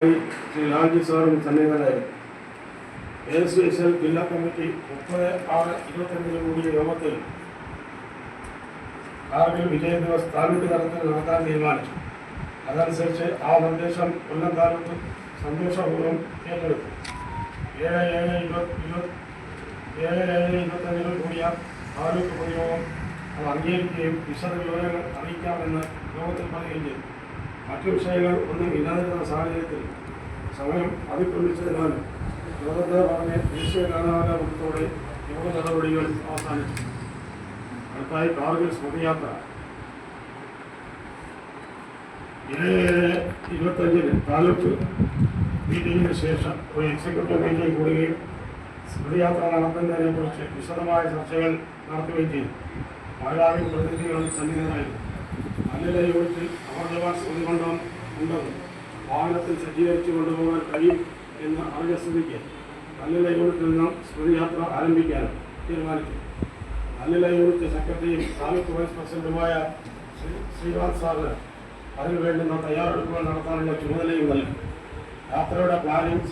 ശ്രീ ലാൽജി സാറും സന്നിഹിതരായി A S S L ജില്ലാ കമ്മിറ്റി മുപ്പത് ആറ് ഇരുപത്തഞ്ചിന് കൂടിയ യോഗത്തിൽ കാർഗിൽ വിജയ ദിവസ് താലൂക്ക് തലത്തിൽ നടത്താൻ തീരുമാനിച്ചു. അതനുസരിച്ച് ആ നിർദ്ദേശം കൊല്ലം താലൂക്ക് സന്തോഷപൂർവം ഏറ്റെടുത്തു. ഏഴ് ഏഴ് ഇരുപത്തി ഇരുപത്തി ഏഴ് ഏഴ് ഇരുപത്തഞ്ചിന് കൂടിയ താലൂക്ക് പൊതുയോഗം അത് അംഗീകരിക്കുകയും വിശദ വിവരങ്ങൾ അറിയിക്കാമെന്ന് യോഗത്തിൽ പറയുകയും ചെയ്തു. മറ്റു വിഷയങ്ങൾ ഒന്നും ഇല്ലാതിരുന്ന സാഹചര്യത്തിൽ സമയം അതിക്രമിച്ചതിനാൽ യോഗത്തെ പറഞ്ഞ ദേശീയ ഗാനാലാപനത്തോടെ യോഗ നടപടികൾ അവസാനിച്ചു. അടുത്തായി കാർഗിൽ സ്മൃതിയാത്ര. ഇരുപത്തഞ്ചിന് താലൂക്ക് മീറ്റിംഗിന് ശേഷം ഒരു എക്സിക്യൂട്ടീവ് മീറ്റിംഗ് കൂടുകയും സ്മൃതിയാത്ര നടത്തുന്നതിനെ കുറിച്ച് വിശദമായ ചർച്ചകൾ നടത്തുകയും ചെയ്തു. മലയാളി പ്രതിനിധികളും സന്നിഹിതരായിരുന്നു. നല്ല യൂണിറ്റിൽ അമർ ഉണ്ടെന്ന് വാഹനത്തിൽ സജ്ജീകരിച്ചു കൊണ്ടുപോകാൻ കഴിയും എന്ന് അറിഞ്ഞ സ്ഥിതിക്ക് നല്ല യൂണിറ്റിൽ നിന്നും സ്മൃതിയാത്ര ആരംഭിക്കാനും തീരുമാനിച്ചു. നല്ല യൂണിറ്റ് സെക്രട്ടറിയും താലൂക്ക് വൈസ് പ്രസിഡന്റുമായ ശ്രീ ശ്രീകാന്ത് സാറിന് അതിനു വേണ്ടുന്ന തയ്യാറെടുപ്പുകൾ നടത്താനുള്ള ചുമതലയും നൽകി. യാത്രയുടെ പ്ലാനിംഗ്